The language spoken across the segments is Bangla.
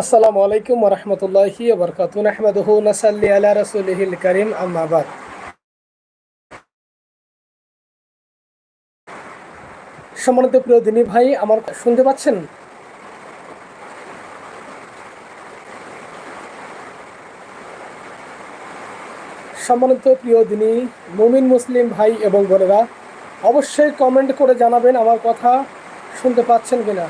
আসসালামু আলাইকুম ওরহমতুল্লাহি বরকাত আহমদহু আলা করিম আম্মাবাদ সম্মানিত প্রিয় দিনী ভাই, আমার শুনতে পাচ্ছেন? সম্মানিত প্রিয় দিনী, মুমিন মুসলিম ভাই এবং বোনেরা, অবশ্যই কমেন্ট করে জানাবেন আমার কথা শুনতে পাচ্ছেন কিনা।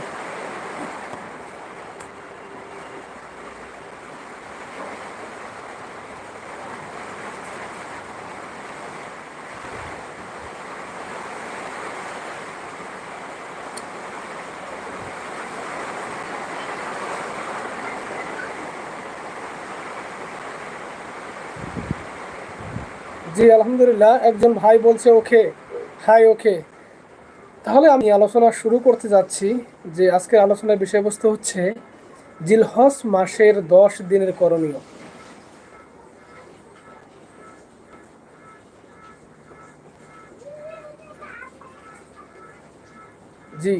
জি, আলহামদুলিল্লাহ, একজন ভাই বলছে ওকে। হাই, ওকে। তাহলে আমি আলোচনা শুরু করতে যাচ্ছি যে আজকের আলোচনার বিষয়বস্তু হচ্ছে জিলহস মাসের দশ দিনের করণীয়। জি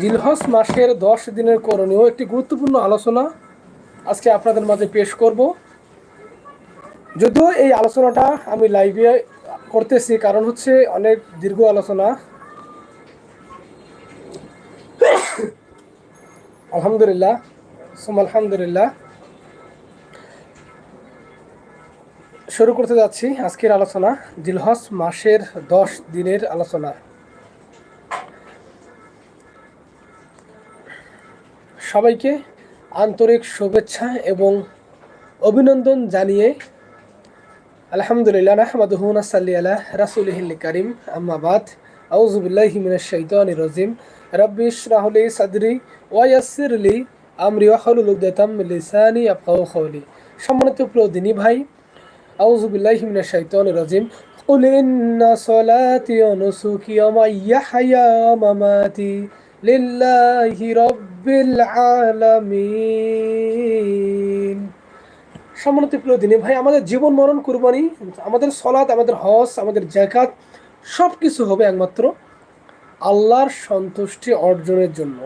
জিলহস মাসের দশ দিনের করণীয় একটি গুরুত্বপূর্ণ আলোচনা আজকে আপনাদের মাঝে পেশ করব। যদিও এই আলোচনাটা আমি লাইভে করতেছি, কারণ হচ্ছে অনেক দীর্ঘ আলোচনা। আলহামদুলিল্লাহ সোম আলহামদুলিল্লাহ। শুরু করতে যাচ্ছি আজকের আলোচনা জিলহস মাসের দশ দিনের আলোচনা। সবাইকে আন্তরিক শুভেচ্ছা এবং অভিনন্দন জানিয়ে আলহামদুলিল্লাহ নাহমাদুহু নাসাল্লি আলা রাসূলিহিল কারীম আম্মা বাদ আউযু বিল্লাহি মিনাশ শাইতানির রাজিম রাব্বি ইশরাহ লি সাদরি ওয়া ইয়াসসির লি আমরি ওয়া হুলুল উকদাতাম মিন লিসানি ইয়াফকাহু কওলি সম্মানিত প্রিয় দিনী ভাই আউযু বিল্লাহি মিনাশ শাইতানির রাজিম قل إن صلاتي ونسكي ومحياي ومماتي لله رب العالمين সম্মানিত প্রিয় দিনী ভাই, আমাদের জীবন মরণ কুরবানি, আমাদের সলাদ আমাদের হস আমাদের জ্যাকাত সব কিছু হবে একমাত্র আল্লাহর সন্তুষ্টি অর্জনের জন্য।